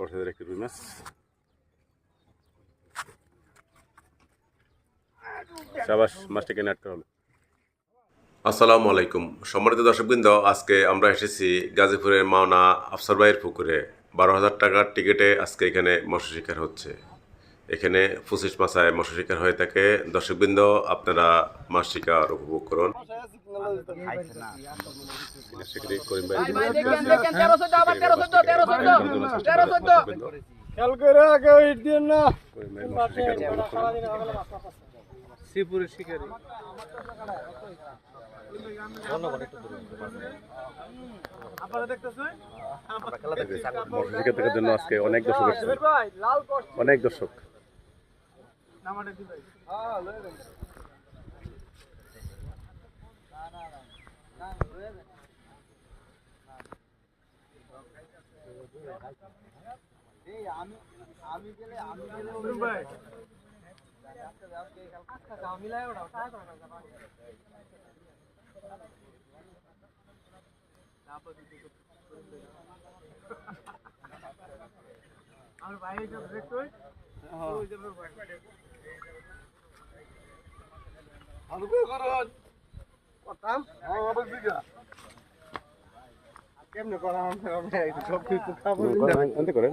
বড় সাইজের একটি রুই সাবাস মাছটাকে নেট করা হলো আসসালামু আলাইকুম। সম্মানিত দর্শকবৃন্দ, আজকে আমরা এসেছি গাজীপুরের মাওনা আফসার ভাইয়ের পুকুরে। বারো হাজার টাকার টিকিটে আজকে এখানে মৎস্য শিকার হচ্ছে। এখানে পঁচিশ মাসায় মৎস্য শিকার হয়ে থাকে। দর্শকবৃন্দ আপনারা মাছ শিকার উপভোগ করুন। শ্রীপুরের শিকারি অনেক দর্শক অনেক দর্শক। নামাটা দি ভাই হ্যাঁ লয়ে যান। ভাই। আমার ভাই এটা ব্রেক কই? ওই যে কেমনে করা সব কিছু করেন?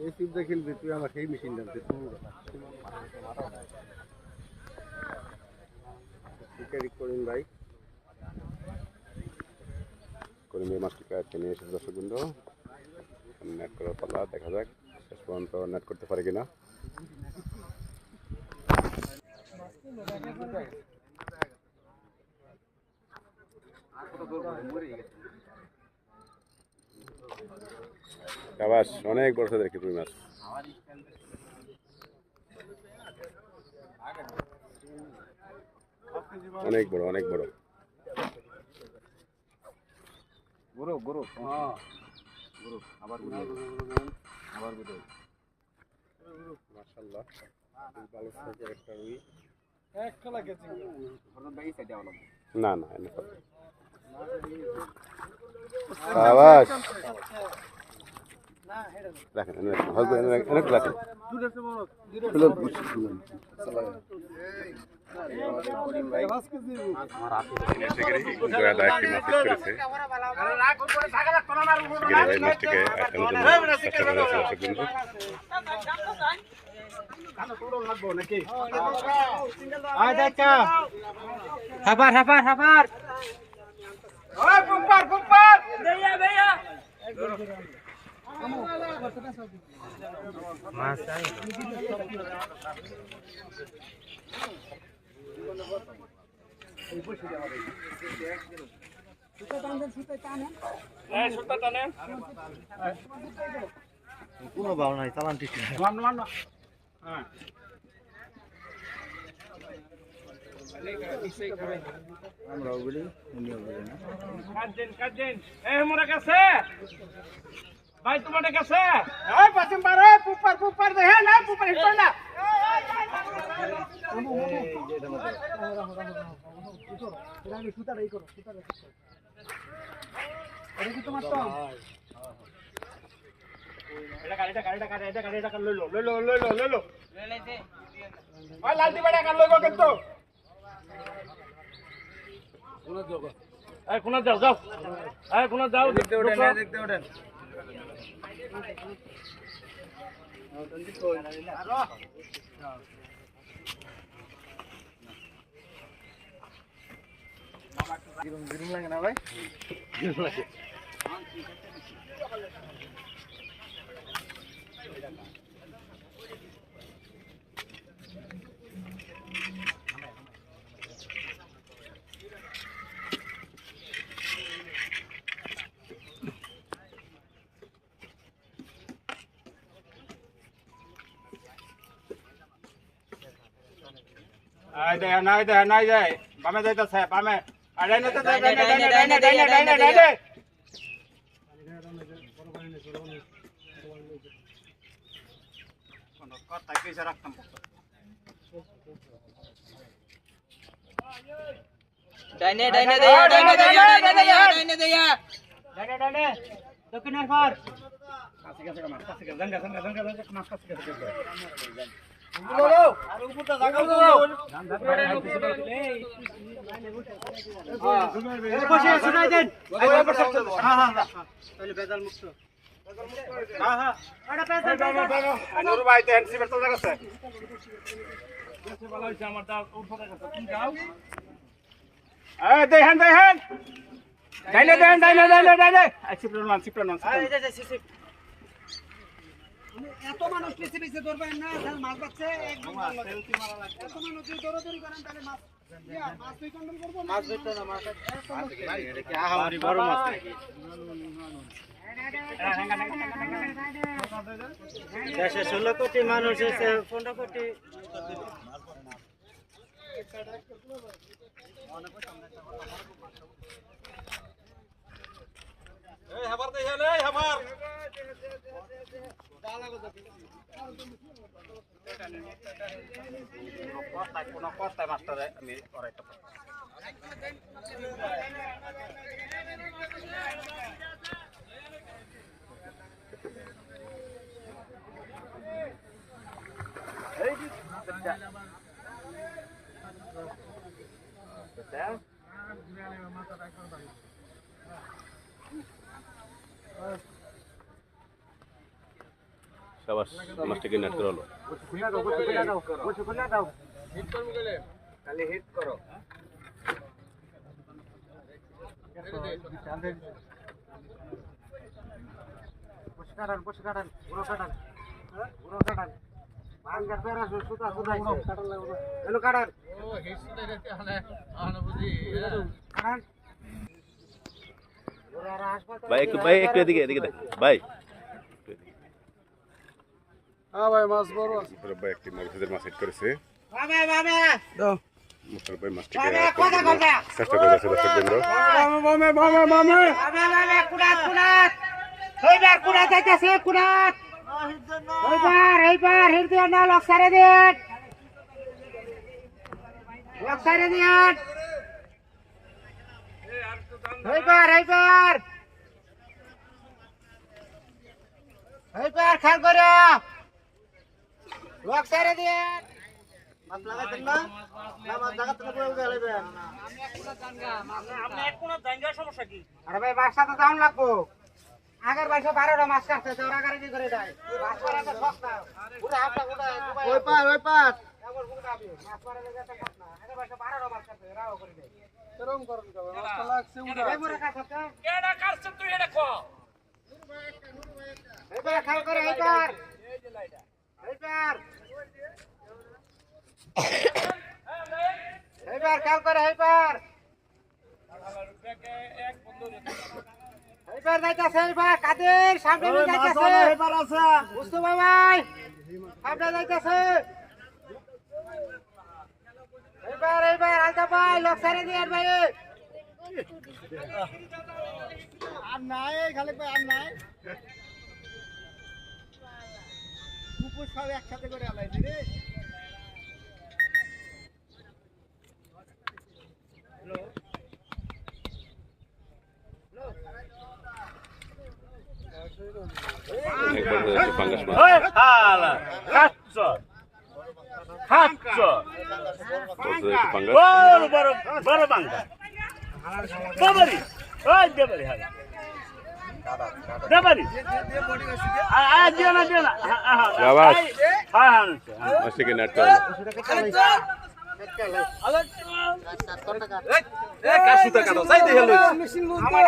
এই চিন্তা খেলবি তুই আমার সেই মেশিন দাম করিম ভাই করিম এই মাছটিকে আজকে নিয়ে এসেছে নেট করার পালা দেখা যাক শেষ পর্যন্ত নেট করতে পারে কিনা সাবাস অনেক বড় সাইজের একটি রুই মাছ। অনেক বড় অনেক বড়। গুরু গুরু। হ্যাঁ। গুরু আবার গুরু। আবার গুরু মাশাআল্লাহ ভালো সাইজের একটা রুই। এক খেলা গেছে হঠাৎ ভাই সাইডে আলো না না না হেডা রাখেন রাখেন হয়তো রাখেন এনে রাখেন। দুটো মাছ ওই পুপার পুপার দেয়া দেয়া মাছ আই কোনো নাই চালান ঠিক। মান মান হ্যাঁ। আমরা বলি উনিও বলি না কাজেন কাজেন এ মোরা কাছে ভাই তোমাদের কাছে এই পাশে পারে পুপার পুপার দে না পুপার হিট না এটা গাড়িটা গাড়িটা গাড়িটা কার লইলো লইলো লইলো লইলো ওই লালটি বাড়া কার লইবো কিন্তু কোনা যাও যাও এই কোনা যাও। দেখতে ওঠেন দেখতে ওঠেন। লাগে না ভাই? আই দে নাই দে নাই দে বামে যাইতাছে বামে আই ডাইনে তো ডাইনে ডাইনে ডাইনে ডাইনে ডাইনে ডাইনে কোন কথা কইছে রাখতাম ডাইনে ডাইনে দেয়া ডাইনে দেয়া ডাইনে দেয়া ডাইনে দেয়া ডাইনে ডাইনে দক্ষিণের পার কাছে কাছে কাছে কাছে জঙ্গা জঙ্গা জঙ্গা মার কাছে কাছে হ্যাঁ হ্যাঁ হ্যাঁ হ্যাঁ দেখেন দেখেন ডাইলে দেন ডাইলে ডাইলে ডাইলে সিপ্রন মান সিপ্রন মান এত মানুষ পিছে পিছে ধরবেন না তাহলে মাছ পাচ্ছে একদম এত মানুষ যদি দৌড়াদৌড়ি করেন তাহলে মাছ মাছ তুই কন্ট্রোল করব মাছ ধরতে না মাছ কি বড় মাছ দেশে ষোলো কোটি মানুষ এসে পনেরো কোটি কথায় কোনো মাস্টারে আমি করাইতে পারি সাবাস মাছটা কিনে আটকে হলো খালি হিট করো বসে কাটান বসে কাটান পুরো কাটান পুরো কাটান ভাঙ্গার পেরা সুতা সুতাইছে এলো কাটান ওরা আর হাসপাতালে ভাই একটু ভাই একটু এদিকে এদিকে ভাই। হ্যাঁ ভাই মাছ বড় আছে ভাই একটি মগজের মাছ হিট করেছে। বাবা বাবা। মুশারফ ভাই মাছটিকে চেষ্টা করে যাচ্ছে দর্শক কেন্দ্র মামে মামে মামে বাবা বাবা কুড়াত কুড়াত। হইবার কুড়াত যাইতাছে কুড়াত। হইবার হইবার হিরদিয়া না লক দেন। লক দেন। হইবার হইবার হইবার খাল করে। লক সারে দেন মাছ লাগাইতেন না না মাছ জায়গা থেকে বয়ে উঠে লাইবেন আরে ভাই বাসা তো দাম লাগবো আগের বাইশে বারোটা মাছ কাটছে তোর আগারে কি করে দেয় মাছ মারা তো সস্তা পুরো হাফটা পুরো ওই পার ওই পার একবার পুরো দাবি মাছ মারা লেগে একটা কথা না আগের বাইশে বারোটা মাছ কাটছে রাও করে দেয় এরকম করেন কেন মাছটা লাগছে উড়া এই মুরে খাল করে এইবার এইবার এইবার। খাল করে এইবার। এইবার যাইতাছে এইবার। কাদের সামনে নিয়ে যাইতাছে? এবার আছে। বুঝতে ভাই সামনে যাইতাছে। এইবার এইবার আলতা ভাই লোক দিয়ে ভাই আর নাই খালি ভাই আর নাই। কুকুর সব একসাথে করে আলাইছি রে। বড় বড় বড় বাঙ্গা দেবারি ওই দেবারি হালা। দেবারি আ দিও না দিও না। হ্যাঁ হ্যাঁ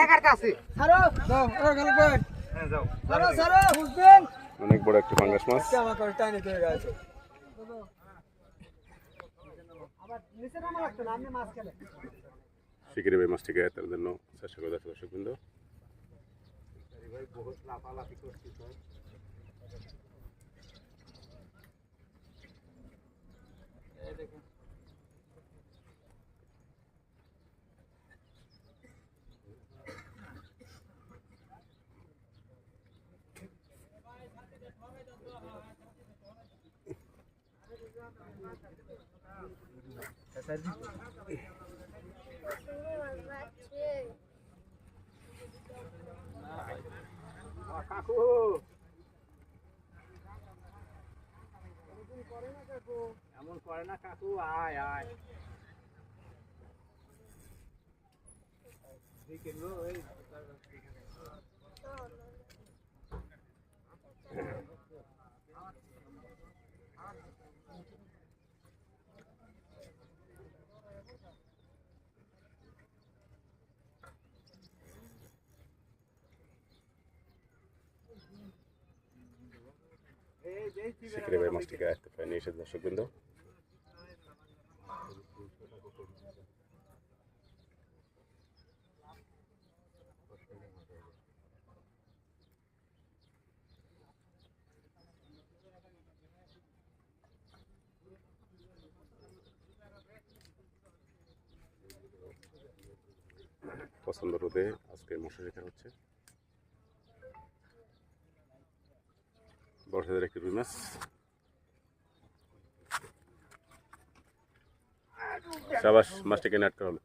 টাকার কাছে অনেক বড় একটা পাঙ্গাস মাছ নিচে নামা লাগতো না আপনি মাছ খেলে শিকারি ভাই মাছটিকে তার জন্য চেষ্টা করে যাচ্ছে দর্শক বিন্দু কাকু এমন করে না কাকু আয় আয় শিকারি ভাই মাছটিকে আসতে পারেনি এসে দর্শক বিন্দু পছন্দ রোদে আজকে মশা শিকার হচ্ছে। বর্ষাদের একটি রুই মাছ সাবাস মাছটাকে নাটকা হলো